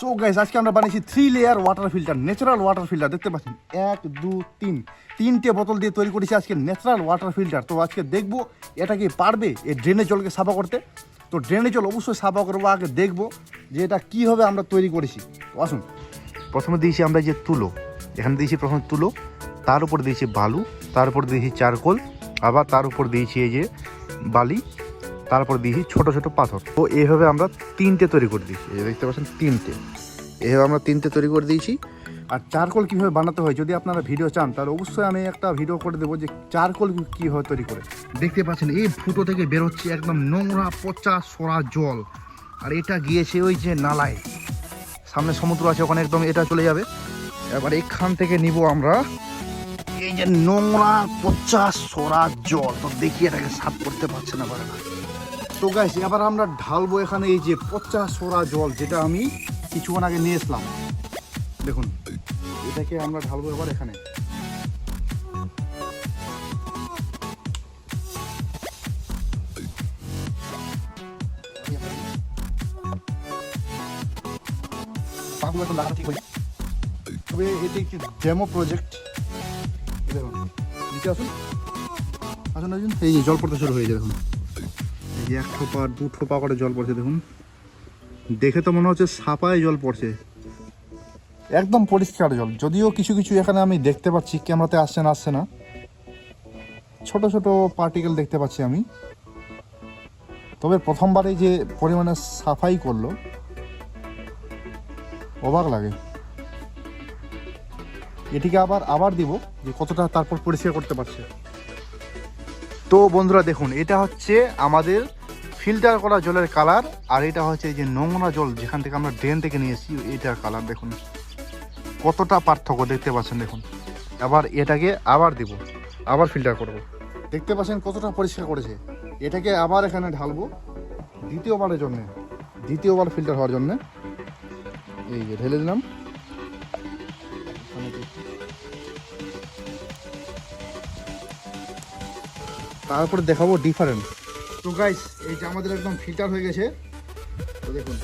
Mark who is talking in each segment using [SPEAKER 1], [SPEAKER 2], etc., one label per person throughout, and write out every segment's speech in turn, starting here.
[SPEAKER 1] So guys আজকে আমরা বানিয়েছি three layer water filter natural water filter দেখতে পাচ্ছেন? এক, দু, তিন। তিনটে বোতল দিয়ে তৈরি করেছি আজকে ন্যাচারাল ওয়াটার ফিল্টার তো আজকে দেখব এটা কি পারবে এই ড্রেনের জলকে সাফা করতে? তো ড্রেনের জল অবশ্যই সাফা করব, আগে দেখব যে এটা কীভাবে আমরা তৈরি করেছি। তো আসুন।
[SPEAKER 2] প্রথমে দিয়েছি আমরা যে তুলো। এখানে দিয়েছি প্রথমে তুলো, তার উপর দিয়েছি বালু, তার উপর দিয়েছি চারকোল, আবার তার উপর দিয়েছি এই যে বালি তারপর দিয়েছি ছোট ছোট পাথর। তো এইভাবে আমরা তিনটে তৈরি করে দিয়েছি। এই দেখতে পাচ্ছেন, তিনটে। এইভাবে আমরা তিনটে তৈরি করে দিয়েছি।
[SPEAKER 1] আর চারকোল কীভাবে বানাতে হয়, যদি আপনারা ভিডিও চান, তাহলে অবশ্যই আমি একটা ভিডিও করে দেবো যে চারকোল কীভাবে তৈরি করে। দেখতে পাচ্ছেন, এই ফুটো থেকে বেরোচ্ছে একদম নোংরা পচা সরা জল। আর এটা গিয়েছে ওই যে নালায়। সামনে সমুদ্র আছে, ওখানে একদম এটা চলে যাবে। এবার এখান থেকে নিব আমরা এই যে নোংরা পচা সরা জল। তো দেখি এটাকে সাফ করতে পারছে না পারে না। তো গাইস এবার আমরা ঢালবো এখানে এই যে পচা সরা জল যেটা আমি কিছুক্ষণ আগে নিয়ে এসলাম দেখুন, এটাকে আমরা ঢালবো এবার এখানে। এখন হয়ে তবে এটি ডেমো প্রজেক্ট এই যে জল পড়তে শুরু হয়েছে দেখুন। এই যে এক ঠোপা, দু ঠোপা করে জল পড়ছে, দেখুন। দেখে তো মনে হচ্ছে সাপায় জল পড়ছে। একদম পরিষ্কার জল। যদিও কিছু কিছু এখানে আমি দেখতে পাচ্ছি, ক্যামেরাতে আসছে না আসছে না। ছোট ছোট পার্টিকেল দেখতে পাচ্ছি আমি। তবে প্রথমবারে যে পরিমাণে সাফাই করল, অবাক লাগে। এটিকে আবার আবার দিব যে কতটা তারপর পরিষ্কার করতে পারছে। তো বন্ধুরা, দেখুন, এটা হচ্ছে আমাদের ফিল্টার করা জলের কালার, আর এটা হচ্ছে এই যে নোংরা জল যেখান থেকে আমরা ড্রেন থেকে নিয়ে এসেছি এটার কালার দেখুন। কতটা পার্থক্য দেখতে পাচ্ছেন দেখুন। আবার এটাকে আবার দিব, আবার ফিল্টার করব। দেখতে পাচ্ছেন কতটা পরিষ্কার করেছে। এটাকে আবার এখানে ঢালবো, দ্বিতীয়বারের জন্যে, দ্বিতীয়বার ফিল্টার হওয়ার জন্যে। এই যে ঢেলে দিলাম। তারপরে দেখাবো ডিফারেন্ট তো গাইস এই যে আমাদের একদম ফিল্টার হয়ে গেছে, তো দেখুন,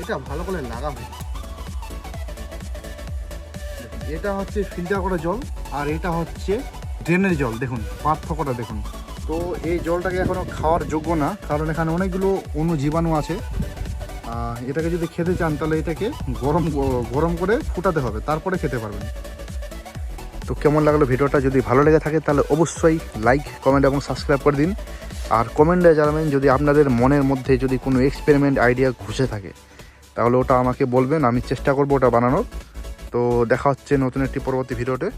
[SPEAKER 1] এটা ভালো করে লাগাবো। এটা হচ্ছে ফিল্টার করা জল, আর এটা হচ্ছে ড্রেনের জল, দেখুন, পার্থক্যটা দেখুন। তো এই জলটাকে এখনও খাওয়ার যোগ্য না, কারণ এখানে অনেকগুলো অণু জীবাণু আছে। এটাকে যদি খেতে চান, তাহলে এটাকে গরম গরম করে ফুটাতে হবে, তারপরে খেতে পারবেন।
[SPEAKER 2] তো কেমন লাগল ভিডিওটা? যদি ভালো লেগে থাকে তাহলে অবশ্যই লাইক কমেন্ট এবং সাবস্ক্রাইব করে দিন। আর কমেন্টে জানাবেন যদি আপনাদের মনের মধ্যে যদি কোনো এক্সপেরিমেন্ট আইডিয়া ঘুষে থাকে, তাহলে ওটা আমাকে বলবেন, আমি চেষ্টা করব ওটা বানানোর। তো দেখা হচ্ছে নতুন একটি পরবর্তী ভিডিওতে।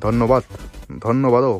[SPEAKER 2] ধন্যবাদ। ধন্যবাদও।